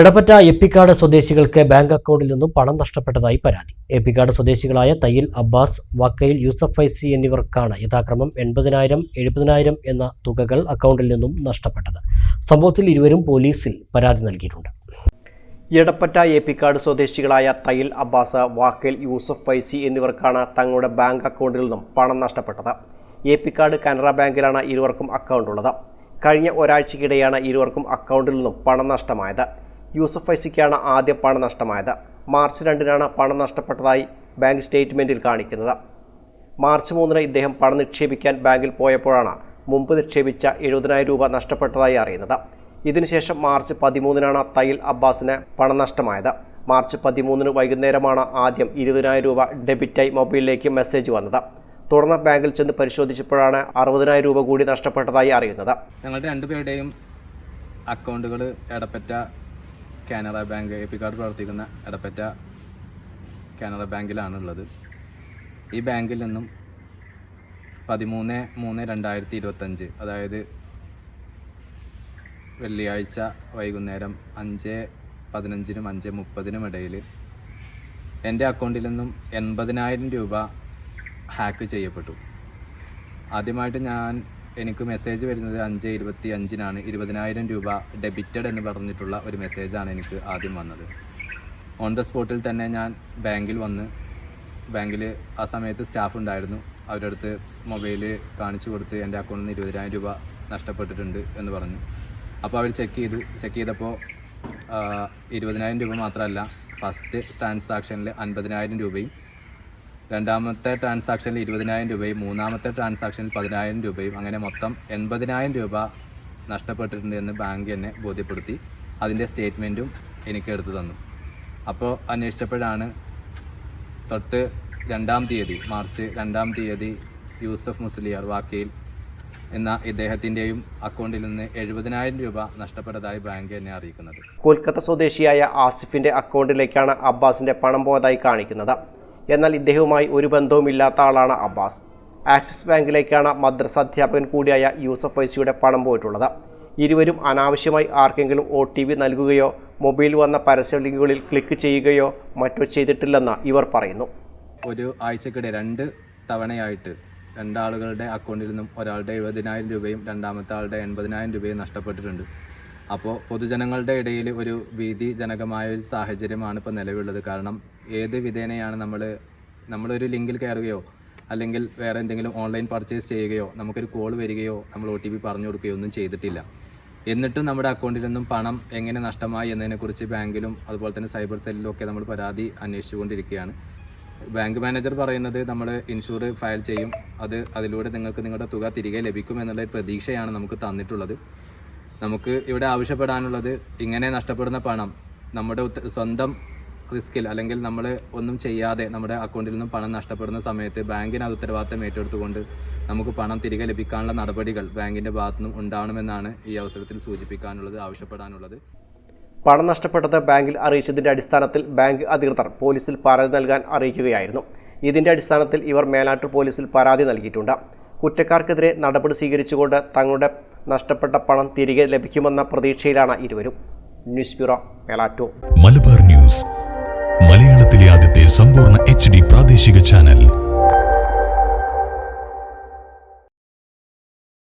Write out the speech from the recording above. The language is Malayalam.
എടപ്പറ്റ എപ്പിക്കാട് സ്വദേശികൾക്ക് ബാങ്ക് അക്കൗണ്ടിൽ നിന്നും പണം നഷ്ടപ്പെട്ടതായി പരാതി. എപ്പിക്കാട് സ്വദേശികളായ തയ്യിൽ അബ്ബാസ് വക്കയിൽ യൂസഫ് ഐസി എന്നിവർക്കാണ് യഥാക്രമം എൺപതിനായിരം എഴുപതിനായിരം എന്ന തുകകൾ അക്കൗണ്ടിൽ നിന്നും നഷ്ടപ്പെട്ടത്. സംഭവത്തിൽ ഇരുവരും പോലീസിൽ പരാതി നൽകിയിട്ടുണ്ട്. എടപ്പറ്റ ഏപ്പിക്കാട് സ്വദേശികളായ തയ്യിൽ അബ്ബാസ് വാക്കേൽ യൂസഫ് ഫൈസി എന്നിവർക്കാണ് തങ്ങളുടെ ബാങ്ക് അക്കൗണ്ടിൽ നിന്നും പണം നഷ്ടപ്പെട്ടത്. ഏപ്പിക്കാട് കാനറ ബാങ്കിലാണ് ഇരുവർക്കും അക്കൗണ്ട് ഉള്ളത് കഴിഞ്ഞ ഒരാഴ്ചക്കിടെയാണ് ഇരുവർക്കും അക്കൗണ്ടിൽ നിന്നും പണം നഷ്ടമായത്. യൂസഫ് ഐസിക്കാണ് ആദ്യ പണം നഷ്ടമായത്. മാർച്ച് രണ്ടിനാണ് പണം നഷ്ടപ്പെട്ടതായി ബാങ്ക് സ്റ്റേറ്റ്മെന്റിൽ കാണിക്കുന്നത്. മാർച്ച് മൂന്നിന് ഇദ്ദേഹം പണം നിക്ഷേപിക്കാൻ ബാങ്കിൽ പോയപ്പോഴാണ് മുമ്പ് നിക്ഷേപിച്ച എഴുപതിനായിരം രൂപ നഷ്ടപ്പെട്ടതായി അറിയുന്നത്. ഇതിനുശേഷം മാർച്ച് പതിമൂന്നിനാണ് തയ്യിൽ അബ്ബാസിന് പണം നഷ്ടമായത്. മാർച്ച് പതിമൂന്നിന് വൈകുന്നേരമാണ് ആദ്യം ഇരുപതിനായിരം രൂപ ഡെബിറ്റായി മൊബൈലിലേക്ക് മെസ്സേജ് വന്നത്. തുടർന്ന് ബാങ്കിൽ ചെന്ന് പരിശോധിച്ചപ്പോഴാണ് അറുപതിനായിരം രൂപ കൂടി നഷ്ടപ്പെട്ടതായി അറിയുന്നത്. ഞങ്ങളുടെ രണ്ടുപേരുടെയും അക്കൗണ്ടുകൾ Edappatta Canara bank A P card പ്രവർത്തിക്കുന്ന എടപ്പറ്റ കാനറ ബാങ്കിലാണ് ഉള്ളത് ഈ ബാങ്കിൽ നിന്നും പതിമൂന്ന് മൂന്ന് രണ്ടായിരത്തി ഇരുപത്തഞ്ച് അതായത് വെള്ളിയാഴ്ച വൈകുന്നേരം അഞ്ച് പതിനഞ്ചിനും അഞ്ച് മുപ്പതിനും ഇടയിൽ എന്റെ അക്കൗണ്ടിൽ നിന്നും എൺപതിനായിരം രൂപ ഹാക്ക് ചെയ്യപ്പെട്ടു. ആദ്യമായിട്ട് ഞാൻ എനിക്ക് മെസ്സേജ് വരുന്നത് അഞ്ച് ഇരുപത്തി അഞ്ചിനാണ് ഇരുപതിനായിരം രൂപ ഡെബിറ്റഡ് എന്ന് പറഞ്ഞിട്ടുള്ള ഒരു മെസ്സേജാണ് എനിക്ക് ആദ്യം വന്നത്. ഓൺ ദ സ്പോട്ടിൽ തന്നെ ഞാൻ ബാങ്കിൽ വന്ന് ബാങ്കിൽ ആ സമയത്ത് സ്റ്റാഫ് ഉണ്ടായിരുന്നു. അവരുടെ അടുത്ത് മൊബൈൽ കാണിച്ചു കൊടുത്ത് എന്റെ അക്കൗണ്ടിൽ നിന്ന് ഇരുപതിനായിരം രൂപ നഷ്ടപ്പെട്ടിട്ടുണ്ട് എന്ന് പറഞ്ഞു. അപ്പോൾ അവർ ചെക്ക് ചെയ്തു. ചെക്ക് ചെയ്തപ്പോൾ ഇരുപതിനായിരം രൂപ മാത്രമല്ല ഫസ്റ്റ് ട്രാൻസാക്ഷനിൽ അൻപതിനായിരം രൂപയും രണ്ടാമത്തെ ട്രാൻസാക്ഷനിൽ ഇരുപതിനായിരം രൂപയും മൂന്നാമത്തെ ട്രാൻസാക്ഷനിൽ പതിനായിരം രൂപയും അങ്ങനെ മൊത്തം എൺപതിനായിരം രൂപ നഷ്ടപ്പെട്ടിട്ടുണ്ട് എന്ന് ബാങ്ക് എന്നെ ബോധ്യപ്പെടുത്തി. അതിന്റെ സ്റ്റേറ്റ്മെന്റും എനിക്ക് എടുത്തു തന്നു. അപ്പോൾ അന്വേഷിച്ചപ്പോഴാണ് തൊട്ട് രണ്ടാം തീയതി മാർച്ച് രണ്ടാം തീയതി യൂസഫ് മുസ്ലിയാർ വാക്കയിൽ എന്ന ഇദ്ദേഹത്തിന്റെയും അക്കൗണ്ടിൽ നിന്ന് എഴുപതിനായിരം രൂപ നഷ്ടപ്പെട്ടതായി ബാങ്ക് എന്നെ അറിയിക്കുന്നത്. കൊൽക്കത്ത സ്വദേശിയായ ആസിഫിന്റെ അക്കൗണ്ടിലേക്കാണ് അബ്ബാസിന്റെ പണം പോയതായി കാണിക്കുന്നത്. എന്നാൽ ഇദ്ദേഹവുമായി ഒരു ബന്ധവുമില്ലാത്ത ആളാണ് അബ്ബാസ്. ആക്സിസ് ബാങ്കിലേക്കാണ് മദ്രസ അധ്യാപകൻ കൂടിയായ യൂസഫ് വൈസിയുടെ പണം പോയിട്ടുള്ളത്. ഇരുവരും അനാവശ്യമായി ആർക്കെങ്കിലും ഒ ടി വി നൽകുകയോ മൊബൈൽ വന്ന പരസ്യ ലിങ്കുകളിൽ ക്ലിക്ക് ചെയ്യുകയോ മറ്റോ ചെയ്തിട്ടില്ലെന്ന് ഇവർ പറയുന്നു. ഒരു ആഴ്ചക്കിടെ രണ്ട് തവണയായിട്ട് രണ്ടാളുകളുടെ അക്കൗണ്ടിൽ നിന്നും ഒരാളുടെ എഴുപതിനായിരം രൂപയും രണ്ടാമത്തെ ആളുടെ എൺപതിനായിരം രൂപയും നഷ്ടപ്പെട്ടിട്ടുണ്ട്. അപ്പോൾ പൊതുജനങ്ങളുടെ ഇടയിൽ ഒരു ഭീതിജനകമായ ഒരു സാഹചര്യമാണ് ഇപ്പോൾ നിലവിലുള്ളത്. കാരണം ഏത് വിധേനയാണ് നമ്മൾ നമ്മളൊരു ലിങ്കിൽ കയറുകയോ അല്ലെങ്കിൽ വേറെ എന്തെങ്കിലും ഓൺലൈൻ പർച്ചേസ് ചെയ്യുകയോ നമുക്കൊരു കോൾ വരികയോ നമ്മൾ ഒ ടി പി പറഞ്ഞു കൊടുക്കുകയോ ഒന്നും ചെയ്തിട്ടില്ല. എന്നിട്ടും നമ്മുടെ അക്കൗണ്ടിൽ നിന്നും പണം എങ്ങനെ നഷ്ടമായി എന്നതിനെക്കുറിച്ച് ബാങ്കിലും അതുപോലെ തന്നെ സൈബർ സെല്ലിലും ഒക്കെ നമ്മൾ പരാതി അന്വേഷിച്ചുകൊണ്ടിരിക്കുകയാണ്. ബാങ്ക് മാനേജർ പറയുന്നത് നമ്മൾ ഇൻഷൂർ ഫയൽ ചെയ്യും. അത് അതിലൂടെ നിങ്ങൾക്ക് നിങ്ങളുടെ തുക തിരികെ ലഭിക്കും എന്നുള്ള പ്രതീക്ഷയാണ് നമുക്ക് തന്നിട്ടുള്ളത്. നമുക്ക് ഇവിടെ ആവശ്യപ്പെടാനുള്ളത് ഇങ്ങനെ നഷ്ടപ്പെടുന്ന പണം നമ്മുടെ സ്വന്തം റിസ്കിൽ അല്ലെങ്കിൽ നമ്മൾ ഒന്നും ചെയ്യാതെ നമ്മുടെ അക്കൗണ്ടിൽ നിന്നും പണം നഷ്ടപ്പെടുന്ന സമയത്ത് ബാങ്കിന് അത് ഉത്തരവാദിത്തം ഏറ്റെടുത്തുകൊണ്ട് നമുക്ക് പണം തിരികെ ലഭിക്കാനുള്ള നടപടികൾ ബാങ്കിന്റെ ഭാഗത്തു നിന്നും ഉണ്ടാവണമെന്നാണ് ഈ അവസരത്തിൽ സൂചിപ്പിക്കാനുള്ളത് ആവശ്യപ്പെടാനുള്ളത്. പണം നഷ്ടപ്പെട്ടത് ബാങ്കിൽ അറിയിച്ചതിന്റെ അടിസ്ഥാനത്തിൽ ബാങ്ക് അധികൃതർ പോലീസിൽ പരാതി നൽകാൻ അറിയിക്കുകയായിരുന്നു. ഇതിന്റെ അടിസ്ഥാനത്തിൽ ഇവർ മേലാറ്റൂർ പോലീസിൽ പരാതി നൽകിയിട്ടുണ്ട്. കുറ്റക്കാർക്കെതിരെ നടപടി സ്വീകരിച്ചുകൊണ്ട് തങ്ങളുടെ നഷ്ടപ്പെട്ട പണം തിരികെ ലഭിക്കുമെന്ന പ്രതീക്ഷയിലാണ് ഇരുവരും. News bureau Melattur. Malabar news മലയാളത്തിലെ ആദ്യത്തെ സമ്പൂർണ എച്ച് പ്രാദേശിക ചാനൽ.